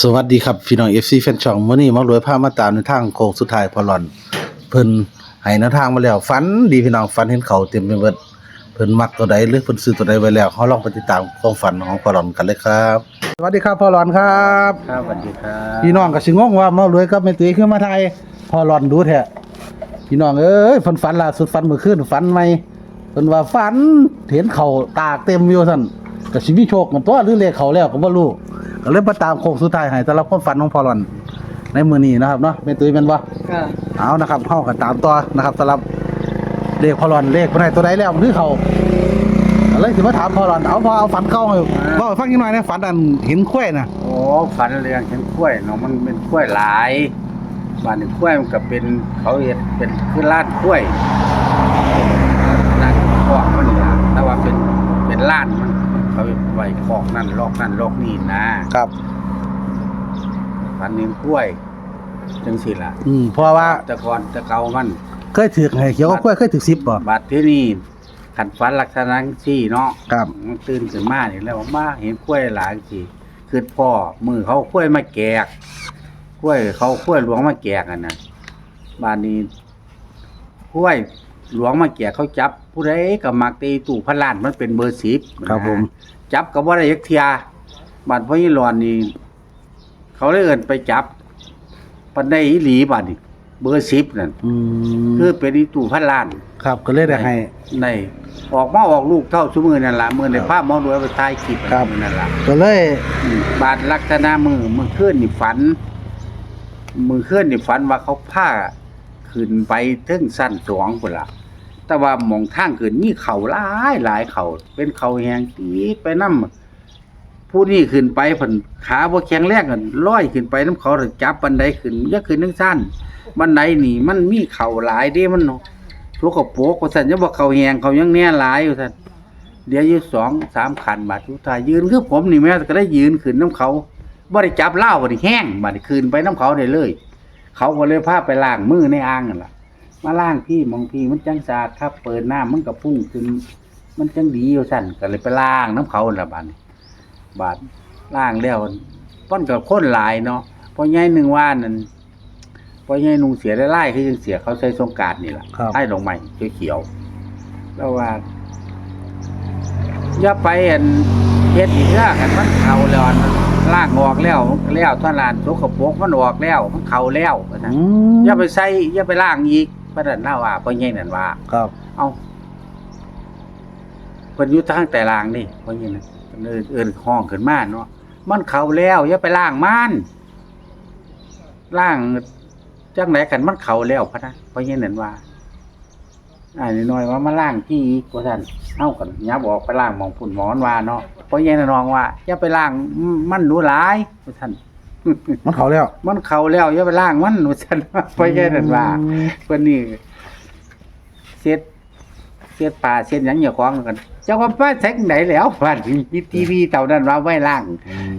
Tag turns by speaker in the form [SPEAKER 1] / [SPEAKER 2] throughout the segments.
[SPEAKER 1] สวัสดีครับพี่น้อง FC แฟนช่องมื้อนี้มารวยพามาตามในทางโค้งสุดท้ายพอหลอน เพิ่นให้แนวทางมาแล้วฝันดีพี่น้องฝันเห็นเขาเต็มไปหมดเพิ่นมักตัวใดหรือเพิ่นซื้อตัวใดไว้แล้วเฮาลองไปติดตามความฝันของพอหลอนกันเลยครับ สวัสดีครับพอหลอนครับ
[SPEAKER 2] ครับสวัสดีครับ
[SPEAKER 1] พี่น้องก็สิงงว่ามารวยกับแม่ตุ้ยขึ้นมาไทยพอหลอนดูแท้พี่น้องเอ้ยเพิ่นฝันล่าสุดฝันเมื่อคืนฝันใหม่เพิ่นว่าฝันเห็นเขาตากเต็มอยู่ซั่นก็สิมีโชคกันตัวหรือเลขเขาแล้วก็บ่รู้ ก็เลยมาตามโค้งสุดท้ายให้สำหรับความฝันของพอหลอน ในมื้อนี้นะครับเนาะแม่ตุ้ยแม่นบ่
[SPEAKER 3] ค่ะ
[SPEAKER 1] เอานะครับเข้ากันตามต่อนะครับสำหรับเลขพอหลอนเลขคนไหนตัวใดแล้วมันคือเขาอะไรสิมาถามพอหลอนเอาพอเอาฝันเข้าให้บอกให้ฟังอีกหน่อยนะฝันอันเห็นข้วยนะ
[SPEAKER 2] โอ้ฝันเรียงเห็นกล้วยเนาะมันเป็นกล้วยหลายบ้านนี้กล้วยมันก็เป็นเขาเฮ็ดเป็นคือลาดกล้วยลาดคอกมันนี่ล่ะแต่ว่าเป็นเป็นลาดมันเขา ไว้คอกนั่นลอกนั่นลอกนี่นะครับฝันเห็นกล้วย จังซี่ล่ะ
[SPEAKER 1] อืมเพราะว่า
[SPEAKER 2] แต่ก่อนแต่เก่ามัน
[SPEAKER 1] เคยถือให้เขียวกับข้วยเคยถือซิปป่ะ
[SPEAKER 2] บัดที่นี่ขันฝันลักษณะซี่เนาะ
[SPEAKER 1] ครับ
[SPEAKER 2] มันตื่นขึ้นมานี่แล้วมาเห็นกล้วยหลายสิคือพ่อมือเขากล้วยมาแกกกล้วยเขากล้วยหลวงมาแกกกันนะบ้านนี้กล้วยหลวงมาแกกเขาจับ ผู้ใดก็มักตีตู่พระลานมันเป็นเบอร์สิบ
[SPEAKER 1] ครับผม
[SPEAKER 2] จับกับว่าได้ยักเทียบ้านพ่อยี่หลอนนี่เขาเลยเอินไปจับปันได้อีหลีบ้านนี่เบอร์สิบนั่น
[SPEAKER 1] อืม
[SPEAKER 2] คือเป็นอีตู่พระลาน
[SPEAKER 1] ครับก็เลยได้ให้
[SPEAKER 2] ในออกมาออกลูกเท่าชั่วมือนั่นละมือในภาพหมอรวยไปถ่ายคลิป
[SPEAKER 1] ครับ
[SPEAKER 2] มือนั่นละ
[SPEAKER 1] ก็เลย
[SPEAKER 2] อืมบาดลักษณะมือมือเคลื่อนนี่ฝัน มือเคลื่อนนี่ฝันว่าเขาผ้าขึ้นไปถึงสั้นสองคนละ แต่ว่าหมองทางขึ้นมีเขาหลายหลายเขาเป็นเขาแหงตีดไปน้ำผู้นี้ขึ้นไปผนขาบ่แข็งแรงกันลอยขึ้นไปน้ำเขาแล้วจับบันไดขึ้นอยาขึ้นนึงสั้นบันไดนี่มันมีเขาหลายเด้มันทุกกระโปกว่าสันจะบอกเขาแหงเขายังแน่หลายอยู่สันเดี๋ยวยืสองสามขันบาดทุกทายยืนคือผมนี่แม่ก็ได้ยืนขึ้นน้ำเขาบ่ได้จับเล้าบ่ได้แห้งบ่ได้คืนไปน้ำเขาได้เลย เขาก็เลยพาไปล้างมือในอ่างนั่นล่ะ มาล้างพี่มองพี่มันจังสะอาดครับ เปิดน้ำมันก็พุ่งขึ้น มันจังดีอยู่สั่นก็เลยไปล้างน้ำเขาละบาดนี้บาดล้างแล้วป้อนกับคนหลายเนาะพอใหญ่หนึ่งว่านั่นพอใหญ่นุ่งเสียได้ไล่คือยังเสียเขาใส่สงกรารนี่แหละ
[SPEAKER 1] ครับ
[SPEAKER 2] ไล่ลงใหม่เขียวๆแล้วว่าอย่าไปอันเฮ็ดอีกเรื่องกันมันเข่าแล้วอันล่างออกแล้วแล้วท่านลานสกปรกมันออกแล้วมันเข่าแล้วว่าซั่น
[SPEAKER 1] อืม
[SPEAKER 2] อย่าไปใส่อย่าไปล้างอีก พระนันเล่าว่าพ่อใหญ่นั่นว่า
[SPEAKER 1] ครับ
[SPEAKER 2] เอาเพิ่นอยู่ทางแต่ลางนี่พ่อใหญ่นั่นเพิ่นเอิ้นเอิ้นห้องขึ้นมาเนาะมันเข้าแล้วอย่าไปล้างมันล้างจังไหนกันมันเข้าแล้วพะนะพ่อใหญ่นั่นว่าอ่าน้อยว่ามาล้างที่อีกว่าซั่นเฮากันยับออกไปล้างหมองพุ่นหมอนว่าเนาะพ่อใหญ่นั่นน้องว่าอย่าไปล้างมันหนูหลายว่าซั่น
[SPEAKER 1] มันเขาแล้ว
[SPEAKER 2] มันเข้าแล้วอย่าไปล้างมันว่าซั่นพ่อใหญ่นั่นว่า
[SPEAKER 1] อืม
[SPEAKER 2] เพิ่นนี่เสียดเสียดป่าเสียดหยังอย่าของกันเจ้าก็ไปแสงไหนแล้วฝันมีทีวีเต่านั้นว่าไว้ล่าง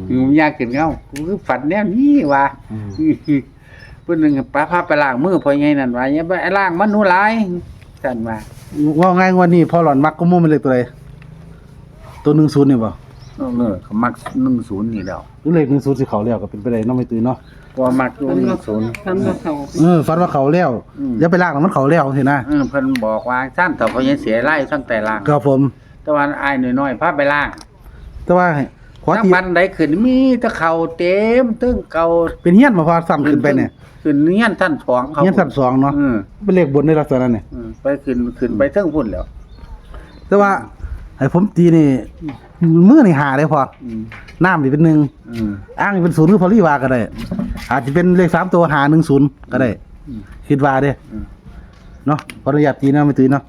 [SPEAKER 2] อยู่ยากขึ้นเงากูคือฝันแนวนี้ว่า
[SPEAKER 1] อืม
[SPEAKER 2] เพิ่นนึงป้าพาไปล้างมือพอไงนั่นว่าอย่าไปล้างมันหนูหลายสั่นว่า
[SPEAKER 1] ว่าไงวันนี้พอหลอนมักก็มุ่งเป็นเลขตัวใดตัวหนึ่งศูนย์นี่ป่ะ
[SPEAKER 2] เออเขามัก10นี่แล้ว
[SPEAKER 1] หรือเลขหนึ่งศูนย์สิเขาแล้วก็เป็นไปได้เน้องไม่ตื่นเนาะ
[SPEAKER 2] ก็มักอยู่
[SPEAKER 3] ทำมา
[SPEAKER 2] 10
[SPEAKER 3] ทำมาเขา
[SPEAKER 1] เออฝันว่าเขาแล้ว
[SPEAKER 2] อืม
[SPEAKER 1] อย่าไปลากนะมันเขาแล้วสินะ
[SPEAKER 2] เออเพิ่นบอกว่าซั่นแต่พอยังเสียไล่ตั้งแต่ล้าง
[SPEAKER 1] ครับผม
[SPEAKER 2] แต่ว่าอ้ายน้อยๆพาไปล้าง
[SPEAKER 1] แต่ว่าขอ
[SPEAKER 2] ทั้ง
[SPEAKER 1] ที่
[SPEAKER 2] บันไดขึ้นมีแต่เขาเต็มตึ้งเก่า
[SPEAKER 1] เป็นเฮี้ยนมาพอซ้ำขึ้นไปเนี่ย
[SPEAKER 2] ขึ้นเงี้ยนท่านสองเขา
[SPEAKER 1] เฮี้ยนสั้นสองเนาะ
[SPEAKER 2] อืม
[SPEAKER 1] เป็นเลขบนในลักษณะเนี่ย
[SPEAKER 2] อืมไปขึ้นขึ้นไปเทิงพุ่นแล้ว
[SPEAKER 1] แต่ว่า ให้ผมตีนี่มือนี่หาได้พอ
[SPEAKER 2] อืม
[SPEAKER 1] น้ำนี่เป็นหนึ่ง
[SPEAKER 2] อืม
[SPEAKER 1] อ้างนี่เป็นศูนย์หรือพอลี่วาก็ได้ อาจจะเป็นเลขสามตัวหาหนึ่งศูนย์ก็ได้
[SPEAKER 2] อืม
[SPEAKER 1] คิดว่าเด้
[SPEAKER 2] อืม
[SPEAKER 1] เนาะขออนุญาตตีนะไม่ตีเนาะ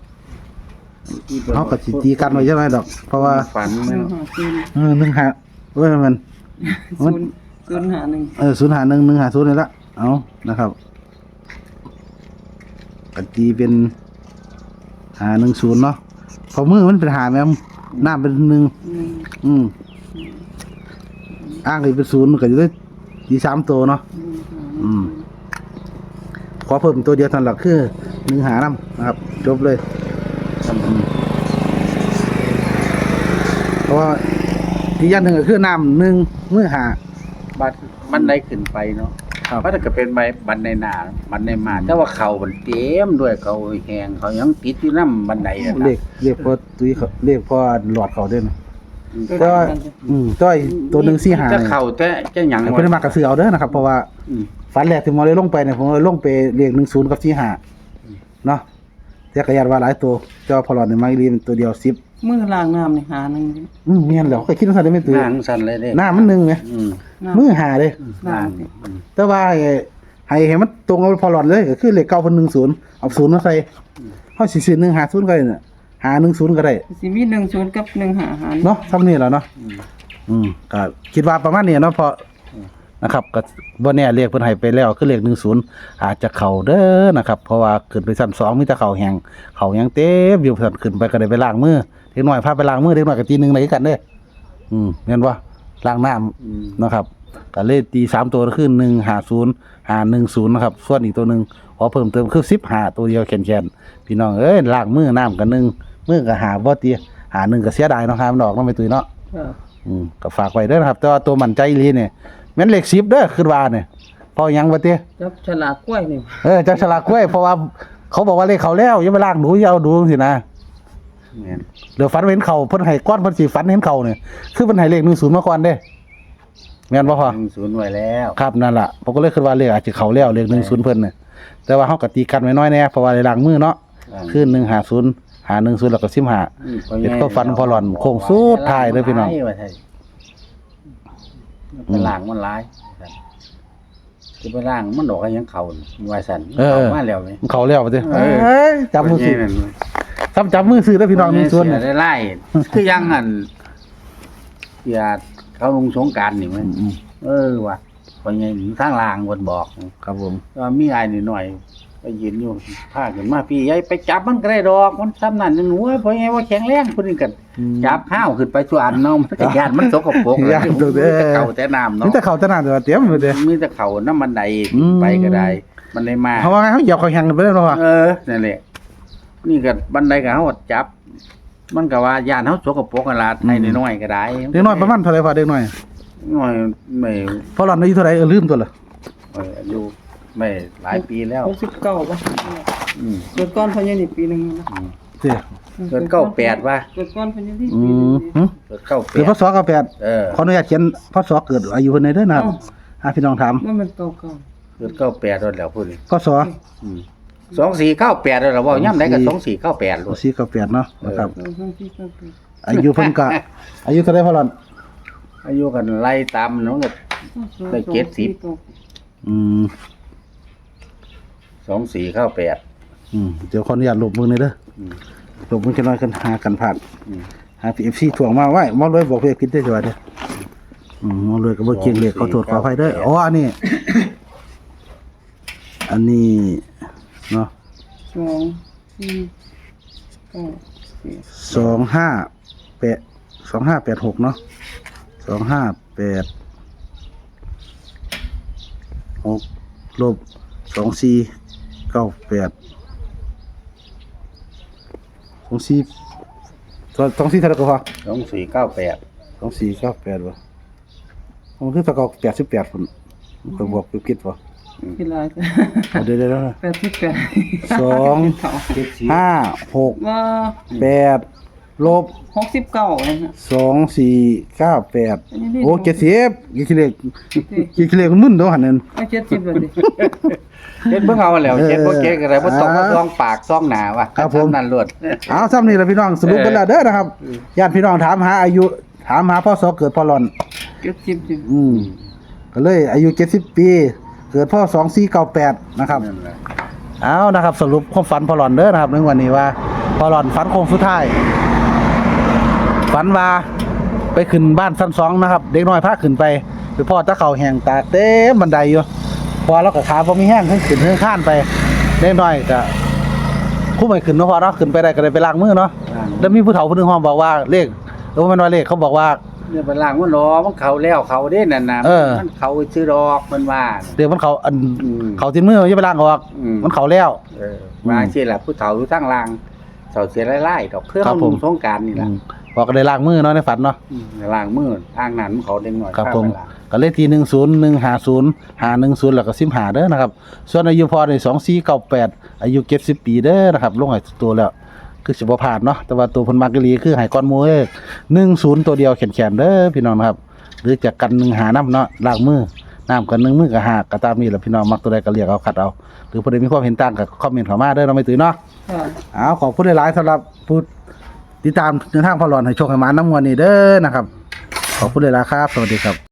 [SPEAKER 1] เขาก็สิตีกันไว้ใช่ไหมดอก เพราะว่า
[SPEAKER 2] ฝัน
[SPEAKER 3] ห
[SPEAKER 2] แม่
[SPEAKER 3] นึ่
[SPEAKER 2] น
[SPEAKER 3] งหาศูนย์
[SPEAKER 1] เออหนึ่งหาเว้ยมัน
[SPEAKER 3] ศูนย์ศูนย์หาหนึ่ง
[SPEAKER 1] เออศูนย์หาหนึ่งหนึ่งหาศูนย์นี่ละเอานะครับกันตีเป็นหาหนึ่งศูนย์เนาะ พอมือมันเป็นหาแม่มน้ำเป็นหนึ่ง
[SPEAKER 3] หนึ่ง
[SPEAKER 1] อืมอ้างเลยเป็นศูนย์มันก็จะได้ตีสามตัวเนาะ
[SPEAKER 3] หนึ่งหา
[SPEAKER 1] อืมขอเพิ่มตัวเดียวเทันหลักคือหนึ่งหาน้ำนะครับ จบเลยอืมเพราะว่าที่ยันหนึ่งก็คือน้ำหนึ่งมือหา
[SPEAKER 2] บัดบันไดขึ้นไปเนาะ
[SPEAKER 1] ครับ
[SPEAKER 2] มันก็เป็นใบบันไดหน้าบันไดมาแต่ว่าเขามันเต็มด้วยเขาแหงเขายังติดอยู่นํบันไดนั่น
[SPEAKER 1] เล
[SPEAKER 2] น่ะ
[SPEAKER 1] ขเลขพอตุ้ยเขาเลขพอหลอดเขาเด้นะ
[SPEAKER 3] ก็
[SPEAKER 1] แต่ว่าอืมต้อยตัวหนึ่งสี่หา
[SPEAKER 2] จะเข้าแต่จะหยัง
[SPEAKER 1] เพิ่นได้มากระซื้อเอาเด้อนะครับ เพราะว่า
[SPEAKER 2] อืม
[SPEAKER 1] ฝันแรกที่หมอเลยลงไปเนี่ยผมเลยลงไปเลขหนึ่งศูนย์กับสี่หาเนาะแต่กระยานว่าหลายตัวเจ้าพอหลอดเนี่ยมาอีหลีเป็นตัวเดียวสิบ
[SPEAKER 3] มือล้างน้ำนี่หาหนึง
[SPEAKER 1] อืมเมียนแล้วเคยคิดว่าซั่นได้ไหมตุ้ย
[SPEAKER 2] หน้าของสั่นเลยเด้
[SPEAKER 1] หน้ามันหนึ่งไหม
[SPEAKER 2] อืม
[SPEAKER 3] น้ำ
[SPEAKER 1] มือหาเลย
[SPEAKER 2] หน้า
[SPEAKER 3] น้ำนี่
[SPEAKER 2] อืม
[SPEAKER 1] แต่ว่าไอ้ให้เห็นมันตรงกับพอหลอดเลยก็คือเลขเก้าพันหนึ่งศูนย์เอาศูนย์มาใส่เฮาสิซื้อหนึ่งหาศูนย์ก็ได้น่ะหาหนึ่งศูนย์ก็ได้
[SPEAKER 3] สิมี10กับ1หาหาร
[SPEAKER 1] เนาะซ้ำนี่แหละเนาะ
[SPEAKER 2] อืม
[SPEAKER 1] อืมก็คิดว่าประมาณนี้เนาะเพราะ นะครับก็บ่แน่เรียกเพิ่นให้ไปแล้วคือเลข10อาจจะเข้าเด้อนะครับ เพราะว่าขึ้นไปชั้น2มีแต่เข้าแหงเข้ายังเต็มอยู่ชั้นขึ้นไปก็ได้ไปล้างมือเด็กน้อยพาไปล้างมือเด็กน้อยก็ตีหนึงได้คือกันเด้ออืมแม่นบ่ล้างน้ำ
[SPEAKER 2] อืม
[SPEAKER 1] นะครับก็เลขตีสามตัวก็คือ150 510นะครับส่วนอีกตัวหนึงขอเพิ่มเติมคือ15ตัวเดียวแขนๆพี่น้องเอ้ยล้างมือน้ำก็หนึ่งมือก็หาบ่ตีหาหนึ่งก็เสียดายเนาะครับมันออกเนาะไม่ตุ้ยเนาะ
[SPEAKER 3] ค่ะ
[SPEAKER 1] อืมก็ฝากไว้เด้อนะครับ แต่ว่าตัวมันใจอีหลีเนี่ย แม่นเลขสิบเด้อคือว่าเนี่ยพอยังบ่เต้
[SPEAKER 3] จับฉลากกล้วยนี่
[SPEAKER 1] เออจับฉลากกล้วยเพราะว่าเขาบอกว่าเลขเขาแล้วอย่าไปลากดูอย่าเอาดูสินะ
[SPEAKER 2] แม่น
[SPEAKER 1] เดี๋ยวฝันเห็นเขาเพิ่นให้ก้อนเพิ่นสิฝันเห็นเขาเนี่ยคือเพิ่นให้เลข10มาก่อนเด้แม่นบ่พอ
[SPEAKER 2] หนึ่งศูนย์ไว้แล้ว
[SPEAKER 1] ครับนั่นล่ะผมก็เลยคิดว่าเลขอาจจะเขาแล้วเลข10เพิ่นเนี่ยแต่ว่าเฮาก็ตีกันไว้น้อยแน่เพราะว่าได้ล้างมือเนาะคือ150 510แล้วก็15
[SPEAKER 2] อืม
[SPEAKER 1] เห็นก็ฟันพอหล่อนโค้งสุดท้ายเด้อพี่น้อง
[SPEAKER 2] ว่าไทยไปล้างมันหลายจะไปล้างมันดอกก็ยังเขาว่าสั่น
[SPEAKER 1] เออ
[SPEAKER 2] เข้ามาแล้วไหม
[SPEAKER 1] เขาแล้วบ่เต้
[SPEAKER 2] เออ
[SPEAKER 1] เอ้ยจับมือสิ
[SPEAKER 2] นั่น
[SPEAKER 1] จับจับมือซื้อเด้อพี่น้อง1
[SPEAKER 2] เสี
[SPEAKER 1] 0
[SPEAKER 2] ย
[SPEAKER 1] เนี่ย
[SPEAKER 2] ได้ไล่คือยังอันอย่าเขาลงสงกรารนี่มั้ย
[SPEAKER 1] อืม
[SPEAKER 2] เออว่ะพอยังทางลางคนบอก
[SPEAKER 1] ครับผม
[SPEAKER 2] ว่ามีอายนิดหน่อยไป ยืนอยู่พาขึ้นมาพี่ยายไปจับมันก็ได้ดอกมันซ้ำนั่นหนูว่าเพราะไงว่าแข็งแรงคนนึงกันจับข้าวขึ้นไปส่วนเนาะมันก็ยานมันสกปรก
[SPEAKER 1] ย้านตัวเด้อ
[SPEAKER 2] มีแต่เข่าแต่น้ำ
[SPEAKER 1] นี่
[SPEAKER 2] เนาะ
[SPEAKER 1] แต่เขาตะนานตัวเตรียมเลยเด้
[SPEAKER 2] มีแต่เข่าน้ำมันได
[SPEAKER 1] อืม
[SPEAKER 2] ไปก็ได้ มันได้มา
[SPEAKER 1] เพราะว่าไงเขาเหยียบเขาแหงกันไปแล้วเนาะ
[SPEAKER 2] เออนั่นแหละนี่ก็บันไดก็เฮาจับ มันก็ว่ายานเฮาสกปรกกันละให้น้อยๆก็ได้
[SPEAKER 1] เด็กน้อยประมาณเท่าไหร่พอเด็กน้อย
[SPEAKER 2] น้อยไม่
[SPEAKER 1] พอหลอนอายุเท่าไหร่เออลืมตัวละ
[SPEAKER 2] เอออายุ ไม่หลายปีแล้ว
[SPEAKER 3] 69บ่
[SPEAKER 2] อืม
[SPEAKER 3] เกิดก่อนพญานี่ปีหนึงนะ
[SPEAKER 2] อืม
[SPEAKER 1] เสีย
[SPEAKER 2] เกิดเก้าแปดว่ะ
[SPEAKER 3] เกิดก่อนพญานี่
[SPEAKER 1] อื
[SPEAKER 3] ปีหนึง
[SPEAKER 1] มหึ
[SPEAKER 2] เกิดเก้าแป
[SPEAKER 1] เกิด
[SPEAKER 2] ด
[SPEAKER 1] พศเก้าแปด
[SPEAKER 2] เออ
[SPEAKER 1] ขออนุญาตเขียนพศเกิดอายุเพิ่นได้เด้อนะครับอ่าพี่น้องถาม
[SPEAKER 3] มันเป็นเก่า
[SPEAKER 2] เกิดเก้าแปดแล้วแล้วพูดนี่
[SPEAKER 1] พศ
[SPEAKER 2] อืมสองสี่เก้าแปดแล้วว่าย่ำไหนก็สองสี่เก้าแปดลูก
[SPEAKER 1] สี่เก้าแปดเนาะนะครับ
[SPEAKER 3] ๆ2 3 4 9ปี
[SPEAKER 1] อายุเพิ่นก็อายุเท่าไหร่พอหลอน
[SPEAKER 2] อายุกันไล่ตามน้องก็ ได้เจ็ดสิบ
[SPEAKER 1] อืม
[SPEAKER 2] สองสี่เก้าแปด
[SPEAKER 1] อืมเดี๋ยวขออนุญาตลบมือหน่อยเด้อ
[SPEAKER 2] อืม
[SPEAKER 1] ลบมือกันหน่อยกันหากันผ่าน
[SPEAKER 2] อืม
[SPEAKER 1] หา PFC ถ่วงมาไว้หมอรวยบอกเพื่อคิดได้จังว่าเด้ออืมหมอรวยก็บ่เก่งเลขขอโทษขออภัยเด้ออ๋ออันนี้ อันนี้เนาะ
[SPEAKER 3] สองสี่เก้าสิบ
[SPEAKER 1] สองห้าแปดสองห้าแปดหกเนาะสองห้าแปดหกลบสองสี่ เก้าแปดสองสี่สองสองสี่เท่าไหร่ก็พอ
[SPEAKER 2] สองสี่เก้าแปด
[SPEAKER 1] สองสี่เก้าแปดวะมันคือตะกอกแปดสิบแปดคนก็บอกไปคิดวะ
[SPEAKER 3] กีฬา
[SPEAKER 1] เอาเดี๋ยวเดี๋ยวเดี๋ยว
[SPEAKER 3] แปดสิบแปด
[SPEAKER 1] สอง
[SPEAKER 2] เจ็ดสี่
[SPEAKER 1] ห้าหก
[SPEAKER 3] ว่า
[SPEAKER 1] แปด ลบ
[SPEAKER 3] หกสิบเก้าเลยนะ
[SPEAKER 1] สองสี่เก้าแปด
[SPEAKER 3] อันนี้ดี
[SPEAKER 1] โอ้เจ็ดสิบกี่กิเลสกี่กิเลสมันมึนเด้อหันนั่น
[SPEAKER 3] เอาเจ็ดสิบเลยดิ
[SPEAKER 2] เจ็ดเพิ่งเอาแล้ว
[SPEAKER 1] เออ
[SPEAKER 2] เจ็ดพวกเจ็ดอะไรพวกตก
[SPEAKER 1] อ่า
[SPEAKER 2] พวกซองปากซองหนาว่ะ
[SPEAKER 1] ครับผม
[SPEAKER 2] นั่นลวด
[SPEAKER 1] เอาซ้ำนี่แหละพี่น้องสรุปกันแล้วเด้อนะครับญาติพี่น้องถามหาอายุ ถามหาพ่อสอเกิดพ่อหลอน
[SPEAKER 3] เจ็ดสิบสิ
[SPEAKER 1] อืมก็เลยอายุเจ็ดสิบปี เกิดพ่อสองสี่เก้าแปดนะครับ
[SPEAKER 2] นั่นแหละ
[SPEAKER 1] เอานะครับสรุปความฝันพอหลอนเด้อนะครับในวันนี้ว่าพอหลอนฝันโค้งสุดท้าย ฝันว่าไปขึ้นบ้านชั้นสองนะครับ เด็กน้อยพาขึ้นไปไปพ่อตะเขาแห่งตากเต็มบันไดอยู่พอเราก็ขาพอมีแห้งขึ้นขึ้นเทิงข้านไปเด็กน้อยก็คู่ไม่ขึ้นเนาะพอเนาะขึ้นไปได้ก็เลยไปล้างมือเนาะแล้วมีผู้เฒ่าผู้หนึงห้องบอกว่าเลขเออมันว่าเลขเขาบอกว่า
[SPEAKER 2] เนี่ยเป็นล่างมันรอมันเขาแล้วเขาเด้นั่นน่ะ
[SPEAKER 1] เออ
[SPEAKER 2] มันเขาชื่อดอกมันว่า
[SPEAKER 1] เดี๋ยวมันเขาอัน
[SPEAKER 2] อืม
[SPEAKER 1] เขาติดมืออย่าไปล้างออก
[SPEAKER 2] อืม
[SPEAKER 1] มันเขาแล้ว
[SPEAKER 2] เออว่าชื่อแหละผู้เฒ่าอยู่ตั้งล่างเฒ่าเสียไล่ๆดอกเครื่อง
[SPEAKER 1] ครับผม
[SPEAKER 2] สงกรารนี่แห
[SPEAKER 1] อื
[SPEAKER 2] ละ
[SPEAKER 1] มบอกก็ได้ล้างมือเนาะในฝันเนาะ
[SPEAKER 2] อืมล่างมืออ้างนั้นเขาเด็กหน่อย
[SPEAKER 1] ครับ
[SPEAKER 2] ข้า
[SPEAKER 1] ผม
[SPEAKER 2] ไปล้าง
[SPEAKER 1] ก็เลขที่หนึ่งศูนย์หนึ่งหาศูนย์หาหนึ่งศูนย์แล้วก็สิบหาเด้อนะครับ ส่วนอายุพอในสองสี่เก้าแปดอายุเจ็ดสิบปีเด้อนะครับลงให้ตัวแล้ว คือสิบ่ผ่านเนาะแต่ว่าตัวเพิ่นมักอีหลีคือให้ก้อนหมูเอ้10ตัวเดียวแขนๆเด้อพี่น้องนะครับ หรือจะกันหนึ่งหาน้ำเนาะล้างมือน้ำกันหนึ่งมือก็หากก็ตามนี้แหละพี่น้องมักตัวใดก็เรียกเอาคัดเอาหรือผู้ใดมีความเห็นต่างก็คอมเมนต์เข้ามาเด้อเราไม่ตื่นเนาะ
[SPEAKER 3] ค่ะ
[SPEAKER 1] เอาขอบคุณหลายๆสำหรับผู้ ติดตามในทางพอหลอนให้โชคให้มาน้ำมวนนี่เด้อนะครับ ขอบคุณเลยละครับ สวัสดีครับ